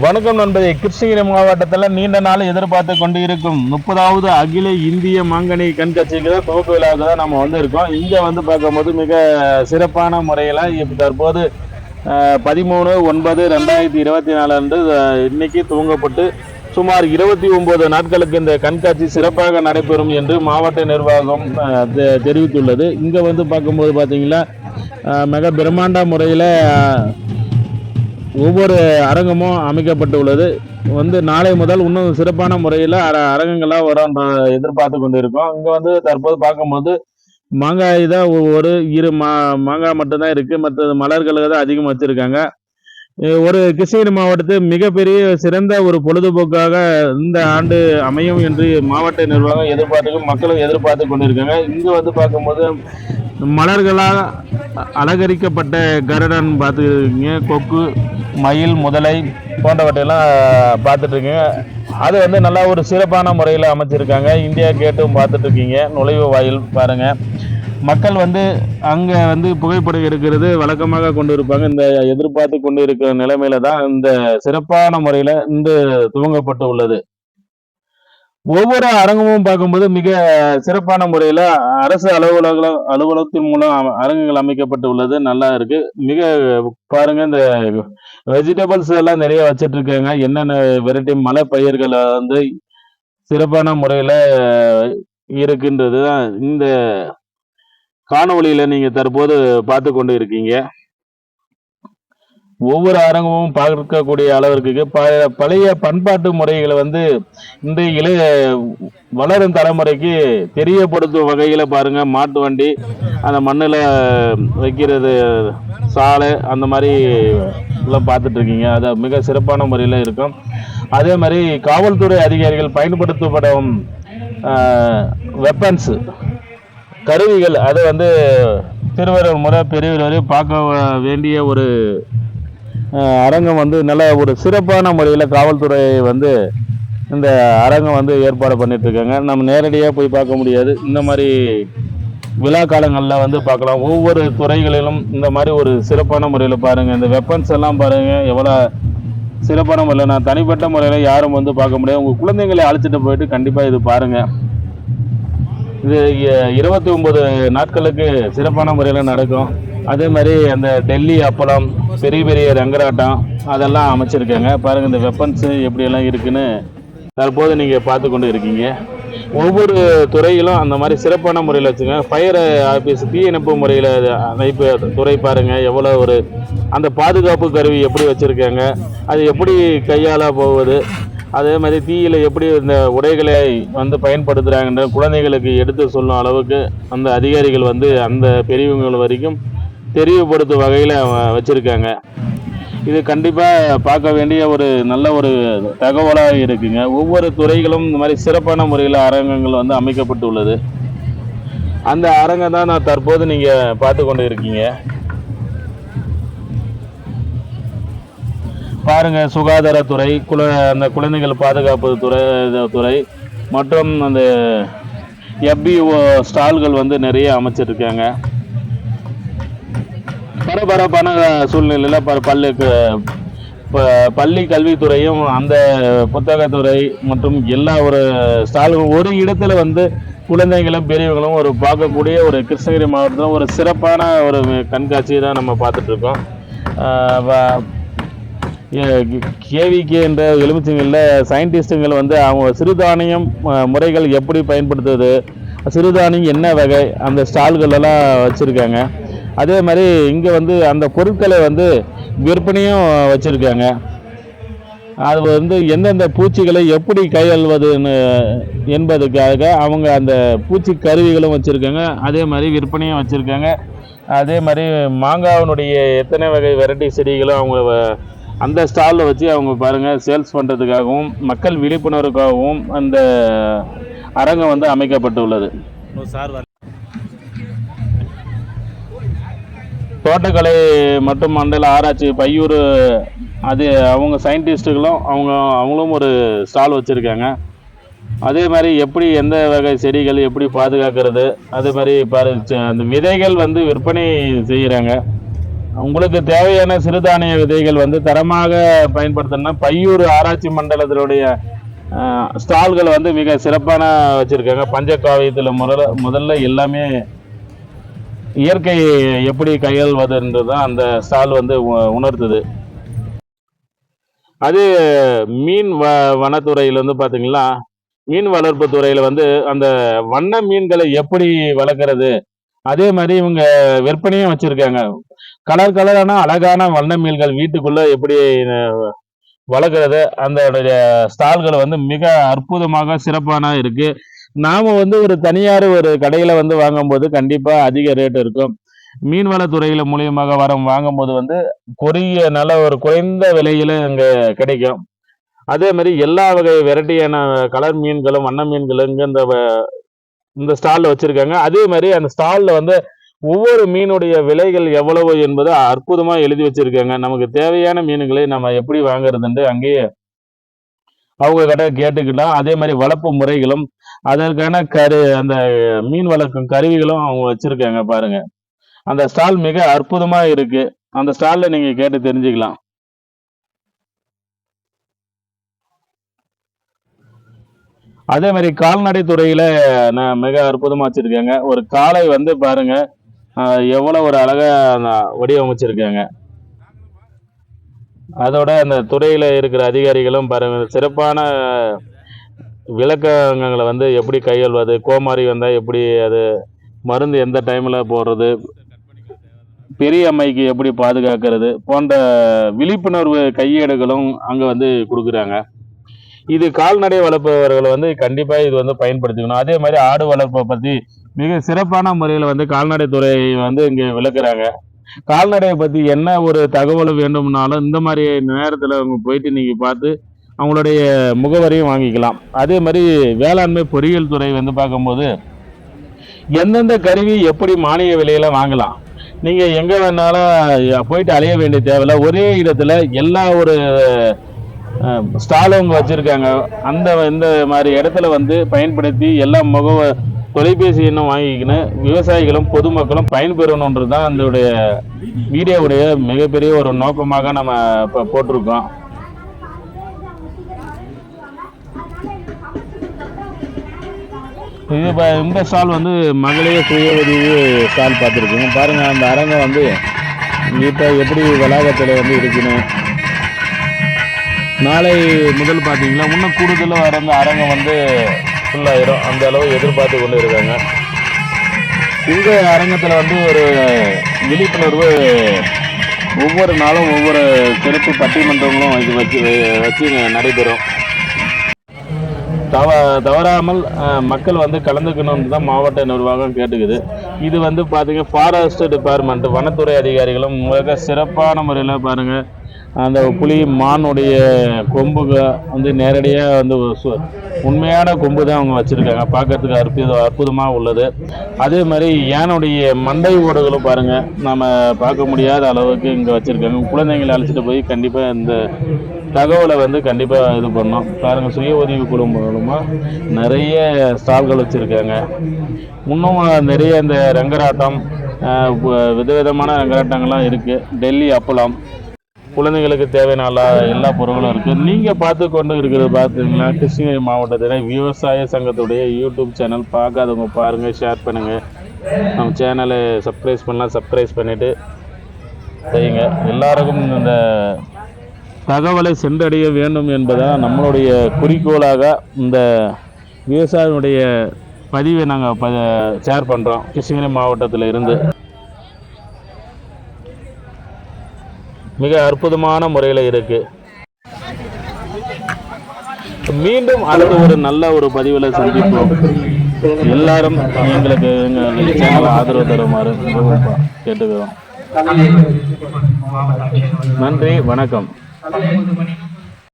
வணக்கம் நண்பதே கிருஷ்ணகிரி மாவட்டத்தில் நீண்ட நாள் எதிர்பார்த்து கொண்டு இருக்கும் முப்பதாவது அகில இந்திய மாங்கனி கண்காட்சிக்கு தான் துவக்க விழாவுக்கு தான் நம்ம வந்திருக்கோம். இங்கே வந்து பார்க்கும்போது மிக சிறப்பான முறையில் இப்போ தற்போது பதிமூணு ஒன்பது ரெண்டாயிரத்தி இருபத்தி நாலு அன்று இன்னைக்கு துவங்கப்பட்டு சுமார் இருபத்தி ஒன்பது நாட்களுக்கு இந்த கண்காட்சி சிறப்பாக நடைபெறும் என்று மாவட்ட நிர்வாகம் தெ- தெரிவித்துள்ளது. இங்கே வந்து பார்க்கும்போது பார்த்தீங்கன்னா மிக பிரம்மாண்ட முறையில் ஒவ்வொரு அரங்கமும் அமைக்கப்பட்டுள்ளது. வந்து நாளை முதல் இன்னும் சிறப்பான முறையில் அர அரங்கங்களாக வரும் எதிர்பார்த்து கொண்டு இருக்கோம் இங்கே வந்து தற்போது பார்க்கும்போது மாங்காய் தான் ஒரு இரு மா மாங்காய் மட்டும்தான் இருக்குது மற்ற மலர்களுக்கு தான் அதிகம் வச்சுருக்காங்க. ஒரு கிருஷ்ணகிரி மாவட்டத்தில் மிகப்பெரிய சிறந்த ஒரு பொழுதுபோக்காக இந்த ஆண்டு அமையும் என்று மாவட்ட நிர்வாகம் எதிர்பார்த்து மக்களும் எதிர்பார்த்து கொண்டிருக்காங்க. இங்கே வந்து பார்க்கும்போது மலர்களால் அலங்கரிக்கப்பட்ட கருடன் பார்த்துருக்கீங்க கொக்கு மயில் முதலை போன்றவற்றையெல்லாம் பார்த்துட்ருக்கீங்க. அது வந்து நல்லா ஒரு சிறப்பான முறையில் அமைச்சிருக்காங்க. இந்தியா கேட்டும் பார்த்துட்ருக்கீங்க. நுழைவு வாயில் பாருங்கள் மக்கள் வந்து அங்கே வந்து புகைப்படம் எடுக்கிறது வழக்கமாக கொண்டு இருப்பாங்க இந்த எதிர்பார்த்து கொண்டு இருக்கிற நிலைமையில தான் இந்த சிறப்பான முறையில் இந்த துவங்கப்பட்டு உள்ளது. ஒவ்வொரு அரங்கமும் பார்க்கும்போது மிக சிறப்பான முறையில் அரசு அலுவலக அலுவலகத்தின் மூலம் அரங்குகள் அமைக்கப்பட்டு உள்ளது நல்லா இருக்கு. மிக பாருங்க இந்த வெஜிடபிள்ஸ் எல்லாம் நிறைய வச்சிட்டு இருக்காங்க என்னென்ன வெரைட்டி மலை பயிர்கள் வந்து சிறப்பான முறையில் இருக்குன்றது தான் இந்த காணொளியில் நீங்க தற்போது பார்த்து கொண்டு இருக்கீங்க. ஒவ்வொரு அரங்கமும் பார்க்கக்கூடிய அளவிற்கு ப- பழைய பண்பாட்டு முறைகளை வந்து இந்த இளைய வளரும் தலைமுறைக்கு தெரியப்படுத்தும் வகையில் பாருங்க. மாட்டு வண்டி அந்த மண்ணில் வைக்கிறது சாலை அந்த மாதிரி எல்லாம் பார்த்துட்டு இருக்கீங்க. அது மிக சிறப்பான முறையில் இருக்கும். அதே மாதிரி காவல்துறை அதிகாரிகள் பயன்படுத்தப்படும் வெப்பன்ஸ் கருவிகள் அது வந்து சிறுவர் முறை பெரியவர் வரை பார்க்க வேண்டிய ஒரு அரங்கம் வந்து நல்ல ஒரு சிறப்பான முறையில் காவல்துறை வந்து இந்த அரங்கம் வந்து ஏற்பாடு பண்ணிகிட்ருக்காங்க நம்ம நேரடியாக போய் பார்க்க முடியாது. இந்த மாதிரி விழா காலங்களில் வந்து பார்க்கலாம். ஒவ்வொரு துறைகளிலும் இந்த மாதிரி ஒரு சிறப்பான முறையில் பாருங்கள் இந்த வெப்பன்ஸ் எல்லாம் பாருங்கள் எவ்வளோ சிறப்பான முறையில் நான் தனிப்பட்ட முறையில் யாரும் வந்து பார்க்க முடியாது. உங்கள் குழந்தைங்களை அழைச்சிட்டு போயிட்டு கண்டிப்பாக இது பாருங்கள் இது இருபத்தி ஒம்பது நாட்களுக்கு சிறப்பான முறையில் நடக்கும். அதே மாதிரி அந்த டெல்லி அப்பளம் பெரிய பெரிய ரங்கராட்டம் அதெல்லாம் அமைச்சிருக்காங்க. பாருங்கள் இந்த வெப்பன்ஸு எப்படியெல்லாம் இருக்குன்னு தற்போது நீங்கள் பார்த்து கொண்டு இருக்கீங்க. ஒவ்வொரு துறையிலும் அந்த மாதிரி சிறப்பான முறையில் வச்சுங்க. ஃபயர் ஆஃபீஸ் தீயணைப்பு முறையில் அமைப்பு துறை பாருங்கள் எவ்வளோ ஒரு அந்த பாதுகாப்பு கருவி எப்படி வச்சுருக்காங்க அது எப்படி கையாள போகுது அதே மாதிரி தீயில் எப்படி இந்த உடைகளை வந்து பயன்படுத்துகிறாங்கன்ற குழந்தைகளுக்கு எடுத்து சொல்லும் அளவுக்கு அந்த அதிகாரிகள் வந்து அந்த பெரியவங்கள் வரைக்கும் தெரிவுபடுத்தும் வகையில் வச்சுருக்காங்க. இது கண்டிப்பாக பார்க்க வேண்டிய ஒரு நல்ல ஒரு தகவலாக இருக்குங்க. ஒவ்வொரு துறைகளும் இந்த மாதிரி சிறப்பான முறையில் அரங்கங்கள் வந்து அமைக்கப்பட்டு உள்ளது அந்த அரங்கம் தான் நான் தற்போது நீங்கள் பார்த்து கொண்டு இருக்கீங்க. பாருங்கள் சுகாதாரத்துறை குல அந்த குழந்தைகள் பாதுகாப்பு துறை துறை மற்றும் அந்த எஃபிஓ ஸ்டால்கள் வந்து நிறைய அமைச்சிருக்காங்க. பரபரப்பான சூழ்நிலையில் ப பல்லுக்கு ப- பள்ளி கல்வித்துறையும் அந்த புத்தகத்துறை மற்றும் எல்லா ஒரு ஸ்டால்களும் ஒரு இடத்துல வந்து குழந்தைகளும் பெரியவங்களும் ஒரு பார்க்கக்கூடிய ஒரு கிருஷ்ணகிரி மாவட்டத்தில் ஒரு சிறப்பான ஒரு கண்காட்சியை தான் நம்ம பார்த்துட்ருக்கோம் கேவிகே என்ற எலுமிச்சங்களில் சயின்டிஸ்ட்டுங்கள் வந்து அவங்க சிறுதானியம் முறைகள் எப்படி பயன்படுத்துவது சிறுதானியம் என்ன வகை அந்த ஸ்டால்களெல்லாம் வச்சுருக்காங்க. அதே மாதிரி இங்கே வந்து அந்த பொருட்களை வந்து விற்பனையும் வச்சுருக்காங்க. அது வந்து எந்தெந்த பூச்சிகளை எப்படி கையாள்வதுன்னு என்பதுக்காக அவங்க அந்த பூச்சி கருவிகளும் வச்சுருக்காங்க. அதே மாதிரி விற்பனையும் வச்சுருக்காங்க. அதே மாதிரி மாங்காவினுடைய எத்தனை வகை வெரைட்டி செடிகளும் அவங்க அந்த ஸ்டாலில் வச்சு அவங்க பாருங்கள் சேல்ஸ் பண்ணுறதுக்காகவும் மக்கள் விழிப்புணர்வுக்காகவும் அந்த அரங்கம் வந்து அமைக்கப்பட்டுள்ளது. தோட்டக்கலை மற்றும் மண்டல ஆராய்ச்சி பையூர் அது அவங்க சயின்டிஸ்ட்டுகளும் அவங்க அவங்களும் ஒரு ஸ்டால் வச்சுருக்காங்க. அதே மாதிரி எப்படி எந்த வகை செடிகள் எப்படி பாதுகாக்கிறது அதே மாதிரி பாரு அந்த விதைகள் வந்து விற்பனை செய்கிறாங்க உங்களுக்கு தேவையான சிறுதானிய விதைகள் வந்து தரமாக பயன்படுத்தணும்னா பையூர் ஆராய்ச்சி மண்டலத்தினுடைய ஸ்டால்களை வந்து மிக சிறப்பான வச்சுருக்காங்க. பஞ்சகாவியத்தில் முதல்ல முதல்ல எல்லாமே இயற்கை எப்படி கையாள்வதுன்றது தான் அந்த ஸ்டால் வந்து உ- உணர்த்துது. அது மீன் வ வனத்துறையில் வந்து பார்த்தீங்கன்னா மீன் வளர்ப்பு துறையில் வந்து அந்த வண்ண மீன்களை எப்படி வளர்க்குறது அதே மாதிரி இவங்க விற்பனையும் வச்சிருக்காங்க. கலர் கலரான அழகான வண்ண மீன்கள் வீட்டுக்குள்ள எப்படி வளர்க்குறது அந்த ஸ்டால்கள் வந்து மிக அற்புதமாக சிறப்பான இருக்கு. நாம வந்து ஒரு தனியார் ஒரு கடையில வந்து வாங்கும்போது கண்டிப்பா அதிக ரேட் இருக்கும். மீன்வளத்துறையில மூலியமாக வரம் வாங்கும்போது வந்து குறுகிய நல்ல ஒரு குறைந்த விலையில அங்க கிடைக்கும். அதே மாதிரி எல்லா வகை வெரைட்டியான கலர் மீன்களும் வண்ண மீன்களும் இங்க இந்த இந்த ஸ்டாலில் வச்சுருக்காங்க. அதே மாதிரி அந்த ஸ்டாலில் வந்து ஒவ்வொரு மீனுடைய விலைகள் எவ்வளவு என்பது அற்புதமாக எழுதி வச்சுருக்காங்க. நமக்கு தேவையான மீன்களை நம்ம எப்படி வாங்குறதுன்ட்டு அங்கேயே அவங்க கிட்ட கேட்டுக்கிட்டோம் அதே மாதிரி வளர்ப்பு முறைகளும் அதற்கான கரு அந்த மீன் வளர்க்கும் கருவிகளும் அவங்க வச்சுருக்காங்க பாருங்கள் அந்த ஸ்டால் மிக அற்புதமாக இருக்குது அந்த ஸ்டாலில் நீங்கள் கேட்டு தெரிஞ்சுக்கலாம். அதே மாதிரி கால்நடை துறையில நான் மிக அற்புதமா வச்சுருக்கேங்க. ஒரு காளை வந்து பாருங்க எவ்வளோ எவ்வளவு ஒரு அழகாக வடிவமைச்சிருக்கேங்க வடிவமைச்சிருக்காங்க. அதோட அந்த துறையில இருக்கிற அதிகாரிகளும் பாருங்க சிறப்பான விளக்கங்களை வந்து எப்படி கையாள்வது கோமாரி வந்தால் எப்படி அது மருந்து எந்த டைமில் போடுறது பெரிய அம்மைக்கு எப்படி பாதுகாக்கிறது போன்ற விழிப்புணர்வு கையேடுகளும் அங்கே வந்து கொடுக்குறாங்க. இது கால்நடை வளர்ப்பவர்கள் வந்து கண்டிப்பாக இது வந்து பயன்படுத்திக்கணும். அதே மாதிரி ஆடு வளர்ப்பை பற்றி மிக சிறப்பான முறையில் வந்து கால்நடை துறை வந்து இங்கே விளக்குறாங்க. கால்நடையை பற்றி என்ன ஒரு தகவல் வேண்டும்னாலும் இந்த மாதிரி நேரத்தில் அவங்க போயிட்டு நீங்கள் பார்த்து அவங்களுடைய முகவரியும் வாங்கிக்கலாம். அதே மாதிரி வேளாண்மை பொறியியல் துறை வந்து பார்க்கும்போது எந்தெந்த கருவி எப்படி மானிய விலையில் வாங்கலாம்? நீங்கள் எங்கே வேணாலும் போயிட்டு அலைய வேண்டிய தேவையில்ல. ஒரே இடத்துல எல்லா ஒரு ஸ்டாலும் அவங்க வச்சுருக்காங்க. அந்த இந்த மாதிரி இடத்துல வந்து பயன்படுத்தி எல்லா முக தொலைபேசி எண்ணம் வாங்கிக்கின்னு விவசாயிகளும் பொதுமக்களும் பயன்பெறணுன்றது தான் அதோடைய வீடியோவுடைய மிகப்பெரிய ஒரு நோக்கமாக நம்ம இப்போ போட்டிருக்கோம். இது இப்போ இந்த ஸ்டால் வந்து மகளிர் சுய உதவி ஸ்டால் பார்த்துருக்கீங்க. பாருங்கள் அந்த அரங்கம் வந்து இப்போ எப்படி வளாகத்தில் வந்து இருக்குன்னு நாளை முதல் பார்த்தீங்கன்னா இன்னும் கூடுதலாக வர அந்த அரங்கம் வந்து ஃபுல்லாயிரும் அந்த அளவு எதிர்பார்த்து கொண்டு இருக்காங்க. இந்த அரங்கத்தில் வந்து ஒரு விழிப்புணர்வு ஒவ்வொரு நாளும் ஒவ்வொரு சிறப்பு பட்டிமன்றங்களும் இது வச்சு வச்சு நடைபெறும். தவ தவறாமல் மக்கள் வந்து கலந்துக்கணும்னு தான் மாவட்ட நிர்வாகம் கேட்டுக்குது. இது வந்து பாத்தீங்க ஃபாரஸ்ட் டிபார்ட்மெண்ட் வனத்துறை அதிகாரிகளும் மிக சிறப்பான முறையில் பாருங்கள் அந்த புலி மானுடைய கொம்புக வந்து நேரடியாக வந்து சு- உண்மையான கொம்பு தான் அவங்க வச்சுருக்காங்க. பார்க்கறதுக்கு அற்புத அற்புதமாக உள்ளது. அதே மாதிரி யானுடைய மண்டை ஓடுகளும் பாருங்கள் நம்ம பார்க்க முடியாத அளவுக்கு இங்கே வச்சுருக்காங்க. குழந்தைங்களை அழைச்சிட்டு போய் கண்டிப்பாக இந்த தகவலை வந்து கண்டிப்பாக இது பண்ணோம் பாருங்கள் சுய உதவி குழு மூலமாக நிறைய ஸ்டால்கள் வச்சுருக்காங்க. இன்னும் நிறைய இந்த ரங்கராட்டம் விதவிதமான ரங்கராட்டங்கள்லாம் இருக்குது டெல்லி அப்பளம் குழந்தைங்களுக்கு தேவையான எல்லா எல்லா பொருட்களும் இருக்குது நீங்கள் பார்த்து கொண்டு இருக்கிறது பார்த்தீங்கன்னா கிருஷ்ணகிரி மாவட்டத்தில் விவசாய சங்கத்துடைய யூடியூப் சேனல். பார்க்காதவங்க பாருங்கள் ஷேர் பண்ணுங்கள் நம்ம சேனலை சப்ஸ்கிரைப் பண்ணலாம் சப்ஸ்கிரைப் பண்ணிவிட்டு செய்யுங்க. எல்லாருக்கும் இந்த தகவலை சென்றடைய வேண்டும் என்பதுதான் நம்மளுடைய குறிக்கோளாக இந்த விவசாயினுடைய பதிவை நாங்கள் ப ஷேர் பண்ணுறோம் கிருஷ்ணகிரி மாவட்டத்தில் இருந்து மிக அற்புதமான முறையில் இருக்கு. மீண்டும் அடுத்த ஒரு நல்ல ஒரு பதிவில் சந்திப்போம். எல்லாரும் எங்களுக்கு எங்கள் சேனல் ஆதரவு தருமாறு கேட்டுக்கிறோம். நன்றி வணக்கம்.